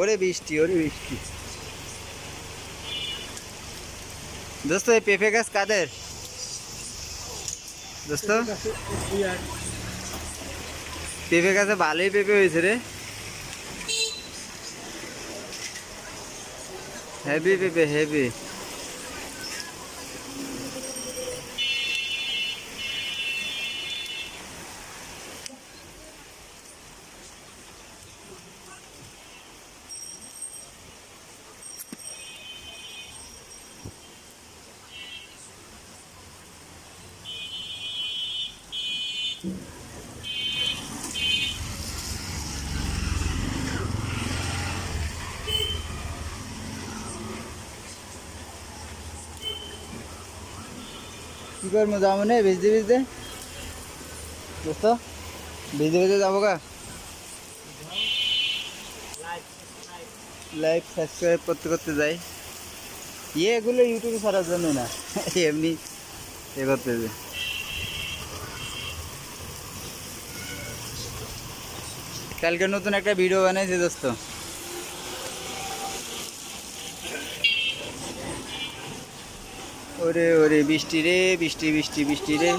ওরে বৃষ্টি ওরে বৃষ্টি। দোস্ত এই পেঁপে গাছ কাদের? দোস্ত? পেঁপে গাছে ভালোই পেঁপে হয়েছে রে। হেভি পেঁপে হেভি কি করব, যাব না, ভিজতে ভিজতে। দোস্ত, ভিজতে ভিজতে যাব গা। লাইভ সাবস্ক্রাইব করতে করতে যাই। ইয়ে এগুলো ইউটিউবে ছাড়ার জন্য না, এমনি এ করতে যে কালকে নতুন একটা ভিডিও বানাইছি দোস্ত। ওরে ওরে বৃষ্টি রে বৃষ্টি বৃষ্টি বৃষ্টি রে।